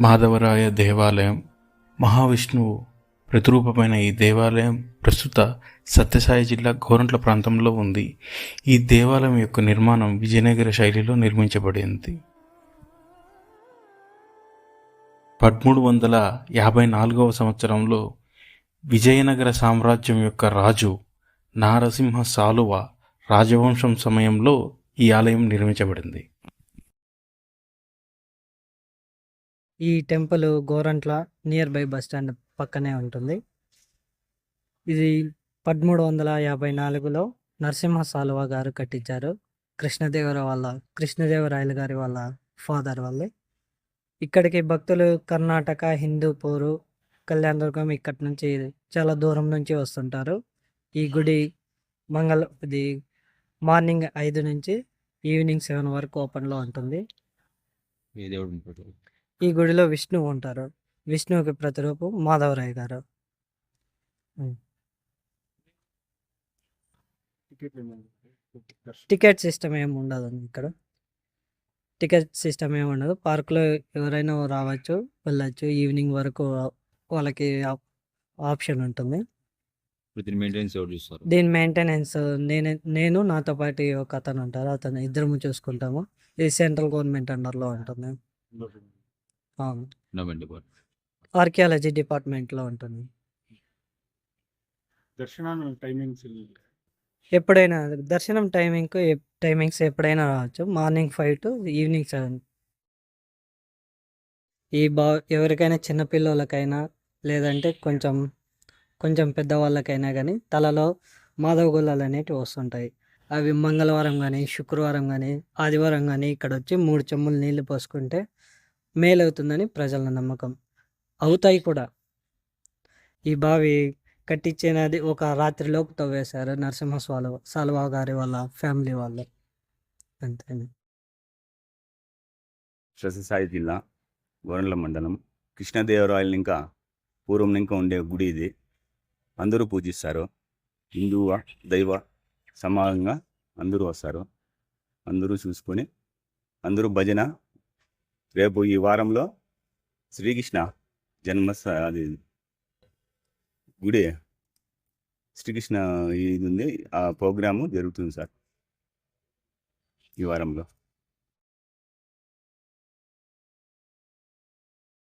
మాధవరాయ దేవాలయం మహావిష్ణువు ప్రతిరూపమైన ఈ దేవాలయం ప్రస్తుత సత్యసాయి జిల్లా గోరంట్ల ప్రాంతంలో ఉంది. ఈ దేవాలయం యొక్క నిర్మాణం విజయనగర శైలిలో నిర్మించబడింది. పదమూడు వందల యాభై నాలుగవ సంవత్సరంలో విజయనగర సామ్రాజ్యం యొక్క రాజు నారసింహ సాలువ రాజవంశం సమయంలో ఈ ఆలయం నిర్మించబడింది. ఈ temple Gorantla near by bus stand పక్కనే ఉంటుంది. ఇది పదమూడు వందల యాభై నాలుగులో నరసింహ సాలువా గారు కట్టించారు. కృష్ణదేవర వాళ్ళ కృష్ణదేవరాయలు గారి వాళ్ళ ఫాదర్ వాళ్ళే. ఇక్కడికి భక్తులు కర్ణాటక హిందూపూరు కళ్యాణదుర్గం ఇక్కడి నుంచి చాలా దూరం నుంచి వస్తుంటారు. ఈ గుడి మంగళ ఇది మార్నింగ్ ఐదు నుంచి ఈవినింగ్ సెవెన్ వరకు ఓపెన్లో ఉంటుంది. ఈ గుడిలో విష్ణువు ఉంటారు. విష్ణువుకి ప్రతిరూపం మాధవరాయ్ గారు. టికెట్ సిస్టమ్ ఏమి ఉండదు ఇక్కడ. టికెట్ సిస్టమ్ ఏమి ఉండదు. పార్క్లో ఎవరైనా రావచ్చు వెళ్ళచ్చు. ఈవినింగ్ వరకు వాళ్ళకి ఆప్- ఆప్షన్ ఉంటుంది. దీని మెయింటెనెన్స్ ఎవరు చూస్తారు? దీని మెయింటెనెన్స్ నేను నేను నాతో పాటు ఒక అతను ఉంటారు. అతను ఇద్దరము చూసుకుంటాము. ఇది సెంట్రల్ గవర్నమెంట్ అండర్లో ఉంటుంది. ఆర్కియాలజీ డిపార్ట్మెంట్లో ఉంటుంది. టైమింగ్స్ ఎప్పుడైనా దర్శనం టైమింగ్ టైమింగ్స్ ఎప్పుడైనా రావచ్చు. Morning five to evening seven. ఈ బా ఎవరికైనా చిన్నపిల్లలకైనా లేదంటే కొంచెం కొంచెం పెద్దవాళ్ళకైనా కానీ తలలో మాధవ గుళ్ళలు అనేటివి వస్తుంటాయి. అవి మంగళవారం కానీ శుక్రవారం కానీ ఆదివారం కానీ ఇక్కడ వచ్చి మూడు చెమ్ములు నీళ్ళు పోసుకుంటే మేలవుతుందని ప్రజల నమ్మకం. అవుతాయి కూడా. ఈ బావి కట్టించినది ఒక రాత్రిలోపు తవ్వేశారు నరసింహ స్వాల సాల్వా గారి వాళ్ళ ఫ్యామిలీ వాళ్ళు. అంతే సత్యసాయి జిల్లా గోరంట్ల మండలం. కృష్ణదేవరాయలు ఇంకా పూర్వం ఇంకా ఉండే గుడి ఇది. అందరూ పూజిస్తారు. హిందువ దైవ సమానంగా అందరూ వస్తారు. అందరూ చూసుకొని అందరూ భజన రేపు ఈ వారంలో శ్రీకృష్ణ జన్మ అది గుడి శ్రీకృష్ణ ఇది ఉంది. ఆ ప్రోగ్రాము జరుగుతుంది సార్ ఈ వారంలో.